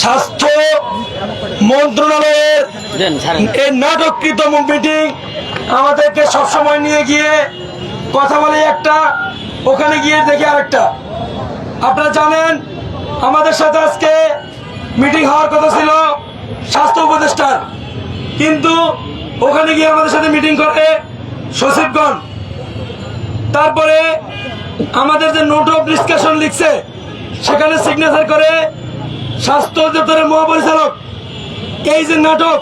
স্বাস্থ্য মন্ত্রণালয়ের এই নাটককৃত মিটিং আমাদেরকে সবসময় নিয়ে গিয়ে কথা বলে একটা ওখানে গিয়ে দেখি আরেকটা। আপনারা জানেন আমাদের সাথে আজকে মিটিং হওয়ার কথা ছিল স্বাস্থ্য উপদেষ্টার। কিন্তু ওখানে গিয়ে আমাদের সাথে মিটিং করে সচিবগণ। তারপরে আমাদের যে নোট অফ ডিসকাশন লিখছে সেখানে সিগনেচার করে স্বাস্থ্য অধিদপ্তরের মহাপরিচালক। এই যে নাটক,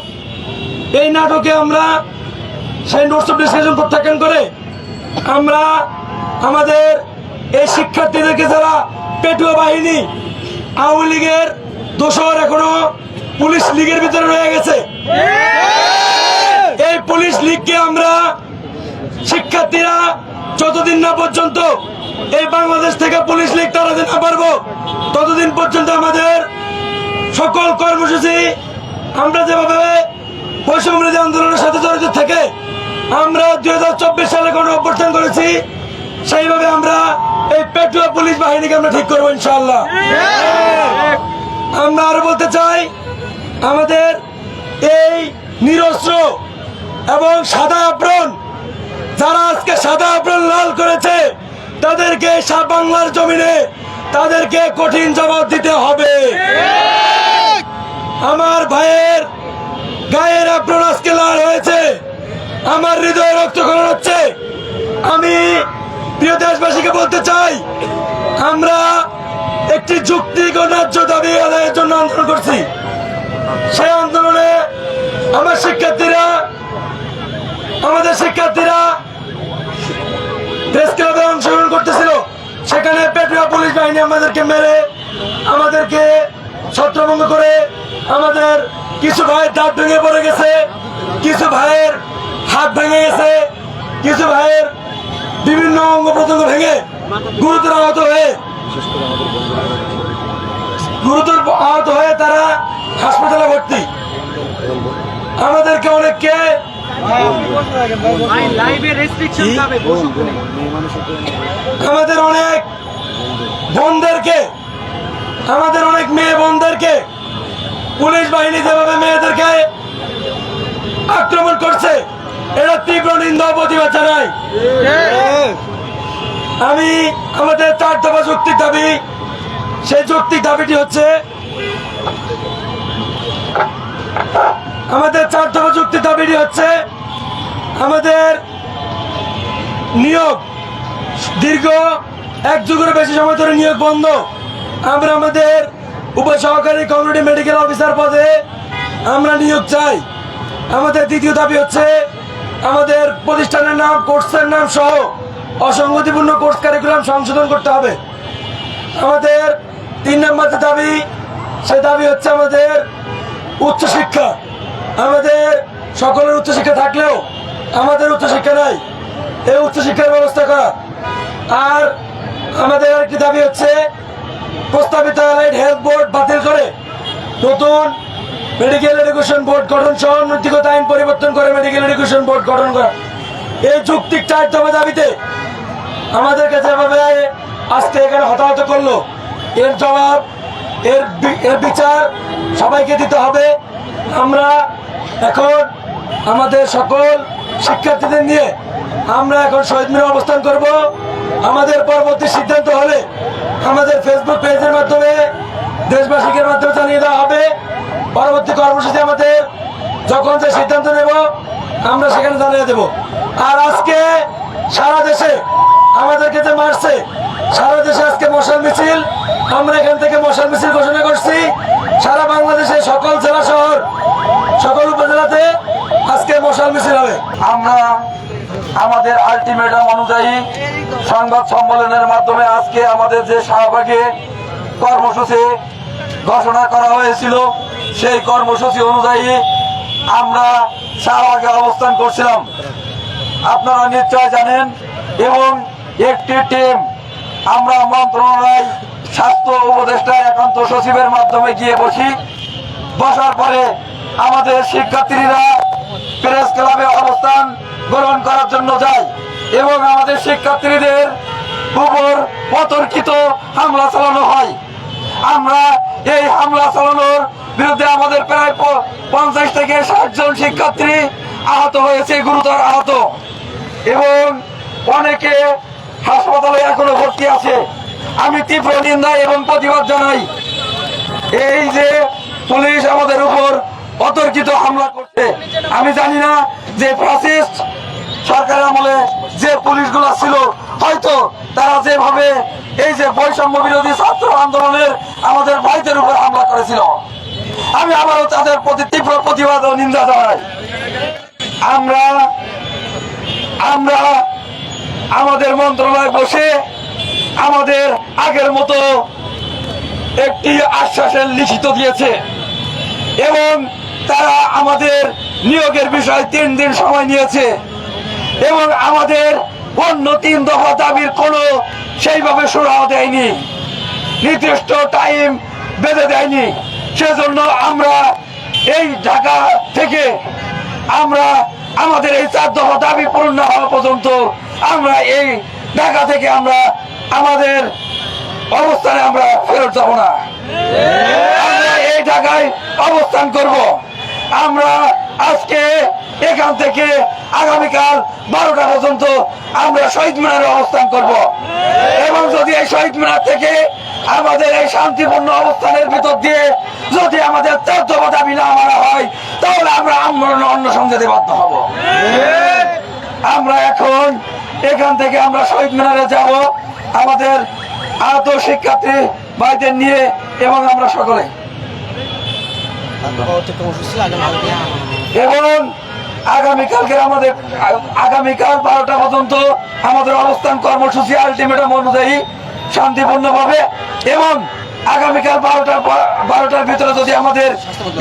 এই নাটকে আমরা সেই নোটস অফ ডিসকাশন প্রত্যাখ্যান করে আমরা আমাদের এই শিক্ষার্থীদেরকে যারা পেটুয়া বাহিনী, আওয়ামী লীগের দোষর এখনও পুলিশ লীগের ভিতরে রয়ে গেছে। এই পুলিশ লীগকে আমরা শিক্ষার্থীরা যতদিন না পর্যন্ত এই বাংলাদেশ থেকে পুলিশ লীগ তাড়াতে না পারব, ততদিন পর্যন্ত আমাদের সকল কর্মসূচি আমরা যেভাবে বৈষম্যবিরোধী আন্দোলনের সাথে জড়িত থেকে আমরা দুই হাজার চব্বিশ সালে কোনো অভ্যর্থন করেছি, সেইভাবে আমরা এই পেটুয়া পুলিশ বাহিনীকে আমরা ঠিক করব ইনশাল্লাহ আমরা আরও বলতে চাই, আমাদের এই নিরস্ত্র এবং সাদা আবরণ যারা আজকে সাদা আবরণ লাল করেছে, তাদেরকে বাংলার জমিনে তাদেরকে কঠিন জবাব দিতে হবে। আমার ভাইয়ের গায়ের আপনার আজকে লাল হয়েছে। আমার হৃদয়ে রক্তক্ষরণ হচ্ছে। আমি প্রিয় দেশবাসীকে বলতে চাই, আমরা একটি ও ন্যায্য দাবি আদায়ের জন্য আন্দোলন করছি। সেই আন্দোলনে আমার শিক্ষার্থীরা, আমাদের শিক্ষার্থীরা প্রেস ক্লাবে অংশগ্রহণ করতেছিল। সেখানে পেটুয়া পুলিশ বাহিনী আমাদেরকে মেরে, আমাদেরকে ছত্রভঙ্গ করে আমাদের কিছু ভাইয়ের দাঁত ভেঙে পড়ে গেছে কিছু ভাইয়ের হাত ভেঙে গেছে কিছু ভাইয়ের বিভিন্ন অঙ্গ প্রত্যঙ্গ ভেঙে গুরুতর আহত হয়ে গুরুতর আহত হয়ে তারা হাসপাতালে ভর্তি। আমাদেরকে অনেককে আমাদের অনেক বোনদেরকে আমাদের অনেক মেয়ে বোনদেরকে পুলিশ বাহিনী যেভাবে মেয়েদেরকে আক্রমণ করছে এটা তীব্র নিন্দা প্রতিবাদ জানাই আমি আমাদের চার দফা যুক্তির দাবি, সেই যৌক্তিক দাবিটি হচ্ছে, আমাদের চার দফা যৌক্তিক দাবিটি হচ্ছে, আমাদের নিয়োগ দীর্ঘ এক যুগের বেশি সময় ধরে নিয়োগ বন্ধ। আমরা আমাদের উপসহকারী কমিউনিটি মেডিকেল অফিসার পদে আমরা নিয়োগ চাই। আমাদের দ্বিতীয় দাবি হচ্ছে, আমাদের প্রতিষ্ঠানের নাম, কোর্সের নাম সহ অসঙ্গতিপূর্ণ কোর্স কারিকুলাম সংশোধন করতে হবে। আমাদের তিন নম্বর যে দাবি, সে দাবি হচ্ছে আমাদের উচ্চশিক্ষা। আমাদের সকলের উচ্চশিক্ষা থাকলেও আমাদের উচ্চশিক্ষা নাই। এই উচ্চশিক্ষার ব্যবস্থা করা। আর আমাদের আরেকটি দাবি হচ্ছে প্রস্তাবিত অ্যালাইড হেলথ বোর্ড বাতিল করে। নতুন মেডিকেল এডুকেশন বোর্ড গঠন সহ নৈতিকতা, আইন পরিবর্তন করে মেডিকেল এডুকেশন বোর্ড গঠন করা। এই যুক্তিক চার দফা দাবিতে আমাদের কাছে এভাবে আজকে এখানে হতাহত করল। এর জবাব, এর এর বিচার সবাইকে দিতে হবে। আমরা এখন আমাদের সকল শিক্ষার্থীদের নিয়ে আমরা এখন শহীদ মিনারে অবস্থান করব। আমাদের পরবর্তী সিদ্ধান্ত হলে আমাদের ফেসবুক মাধ্যমে দেশবাসীকে মাধ্যমে জানিয়ে দেওয়া হবে। পরবর্তী কর্মসূচি আমাদের যখন যে সিদ্ধান্ত নেব, আমরা সেখানে জানিয়ে দেব। আর আজকে সারা দেশে, আমাদেরকে যে মারছে, সারা দেশে আজকে মশাল মিছিল, আমরা এখান থেকে মশাল মিছিল ঘোষণা করছি। সারা বাংলাদেশে সকল জেলা শহর, সকল উপজেলাতে আজকে মশাল মিছিল হবে। আমরা আমাদের আলটিমেটাম অনুযায়ী সংবাদ সম্মেলনের মাধ্যমে আজকে আমাদের যে শাহবাগে কর্মসূচি ঘোষণা করা হয়েছিল। সেই কর্মসূচি অনুযায়ী আমরা শাহবাগে অবস্থান করছিলাম। আপনারা নিশ্চয় জানেন এবং একটি টিম আমরা মন্ত্রণালয়, স্বাস্থ্য উপদেষ্টা, একান্ত সচিবের মাধ্যমে গিয়ে বসি। বসার পরে আমাদের শিক্ষার্থীরা প্রেস ক্লাবে অবস্থান গ্রহণ করার জন্য যায় এবং আমাদের শিক্ষার্থীদের উপর অতর্কিত হামলা চালানো হয়। আমরা এই হামলা চালানোর বিরুদ্ধে আমাদের প্রায় পঞ্চাশ থেকে ষাট জন শিক্ষার্থী আহত হয়েছে, গুরুতর আহত। এবং অনেকে হাসপাতালে এখনও ভর্তি আছে। আমি তীব্র নিন্দা এবং প্রতিবাদ জানাই। এই যে পুলিশ আমাদের উপর অতর্কিত হামলা করছে, আমি জানি না যে ফ্যাসিস্ট সরকার আমলে যে পুলিশগুলো ছিল, হয়তো তারা যেভাবে এই যে বৈষম্য বিরোধী ছাত্র আন্দোলনের আমাদের ভাইদের উপর হামলা করেছিল। আমি আবারও তাদের প্রতি তীব্র প্রতিবাদ ও নিন্দা জানাই। আমরা আমরা আমাদের মন্ত্রণালয় বসে আমাদের আগের মতো একটি আশ্বাসের লিখিত দিয়েছে এবং তারা আমাদের নিয়োগের বিষয়ে তিন দিন সময় নিয়েছে এবং আমাদের অন্য তিন দফা দাবির কোনো সেইভাবে সুরাহ দেয়নি। নির্দিষ্ট টাইম বেঁধে দেয়নি। সেজন্য আমরা এই ঢাকা থেকে আমরা আমাদের এই চার দফা দাবি পূর্ণ হওয়া পর্যন্ত আমরা এই ঢাকা থেকে আমরা আমাদের অবস্থানে আমরা ফেরত যাব না। আমরা এই ঢাকায় অবস্থান করব। আমরা আজকে এখান থেকে আগামীকাল বারোটা পর্যন্ত আমরা শহীদ মিনারে অবস্থান করব। এবং যদি এই শহীদ মিনার থেকে আমাদের এই শান্তিপূর্ণ অবস্থানের ভিতর দিয়ে যদি আমাদের চার দাবি না মানা হয়, তাহলে আমরা আন্দোলন অন্য যেতে বাধ্য হব। আমরা এখন এখান থেকে আমরা শহীদ মিনারে যাব। আমাদের আহত শিক্ষার্থী ভাইদের নিয়ে এবং আমরা সকলে। এবং আগামীকালকে আমাদের, আগামীকাল বারোটা পর্যন্ত আমাদের অবস্থান কর্মসূচি আলটিমেটাম অনুযায়ী শান্তিপূর্ণ ভাবে এবং আগামীকাল বারোটার পর- বারোটার ভিতরে যদি আমাদের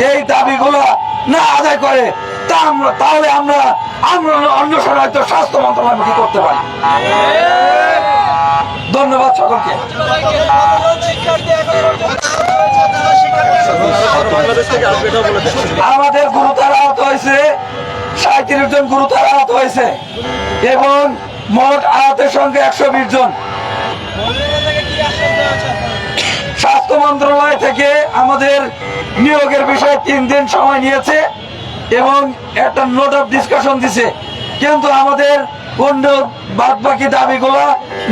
এই দাবিগুলো না আদায় করে, তা আমরা, তাহলে আমরা আমরা অন্য সময় হয়তো স্বাস্থ্য মন্ত্রণালয়মুখী করতে পারি। ধন্যবাদ সকলকে। আমাদের গুরুতর আহত হয়েছে সাঁত্রিশ জন গুরুতর আহত হয়েছে এবং মোট আহতের সংখ্যা একশো বিশ জন। স্বাস্থ্য মন্ত্রণালয় থেকে আমাদের নিয়োগের বিষয়ে তিন দিন সময় নিয়েছে এবং একটা নোট অফ ডিসকাশন দিছে। কিন্তু আমাদের অন্য বাদ বাকি দাবিগুলো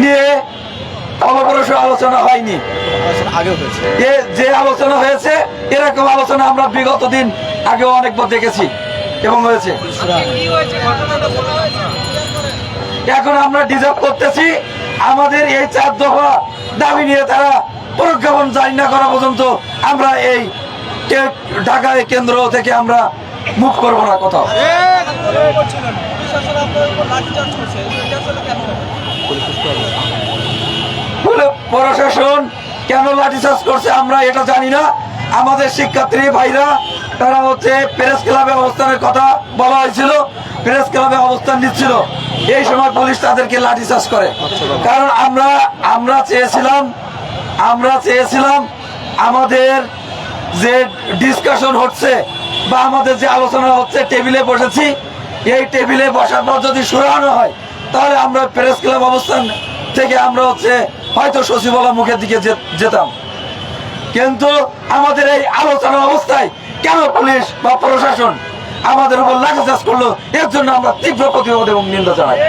নিয়ে ফলপ্রসূ আলোচনা হয়নি। যে আলোচনা হয়েছে এরকম আলোচনা আমরা বিগত দিন আগেও অনেকবার দেখেছি। এবং হয়েছে? এখন আমরা ডিজার্ভ করতেছি। আমাদের এই চার দফা দাবি নিয়ে তারা প্রজ্ঞাপন জারি না করা পর্যন্ত আমরা এই ঢাকায় কেন্দ্র থেকে আমরা মুখ করব না কোথাও। প্রশাসন কেন লাঠিচার্জ করছে আমরা এটা জানি না। আমাদের শিক্ষার্থী ভাইরা, তারা হচ্ছে প্রেস ক্লাবে অবস্থানের কথা বলা হয়েছিল। প্রেস ক্লাবে অবস্থান নিচ্ছিল। এই সময় পুলিশ তাদেরকে লাঠিচার্জ করে। কারণ আমরা আমরা চেয়েছিলাম আমরা চেয়েছিলাম আমাদের যে ডিসকাশন হচ্ছে বা আমাদের যে আলোচনা হচ্ছে, টেবিলে বসেছি। এই টেবিলে বসার পর যদি সুরানো হয়, তাহলে আমরা প্রেস ক্লাব অবস্থান থেকে আমরা হচ্ছে হয়তো সচিবালয় মুখের দিকে যেতাম। কিন্তু আমাদের এই আলোচনা অবস্থায় কেন পুলিশ বা প্রশাসন আমাদের উপর লাঠিচার্জ করল? এর জন্য আমরা তীব্র প্রতিবাদ এবং নিন্দা জানাই।